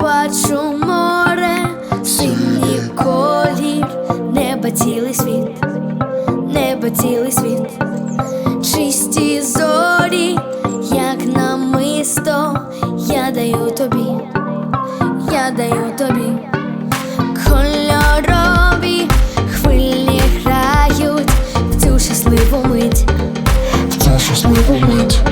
Бачу море, синій колір, небо цілий світ, небо цілий світ, чисті зорі, як намисто, я даю тобі, я даю тобі, кольорові хвилі грають в щасливу мить. в цю.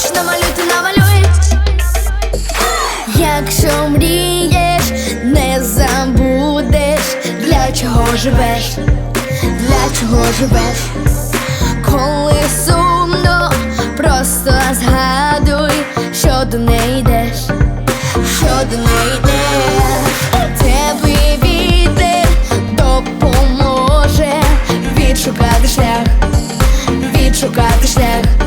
хочеш намалюти, намалюй. Якщо мрієш, не забудеш, для чого живеш, для чого живеш, коли сумно, просто згадуй, що до неї йдеш, що до неї йдеш, тебе вітер допоможе. Відшукати шлях, відшукати шлях.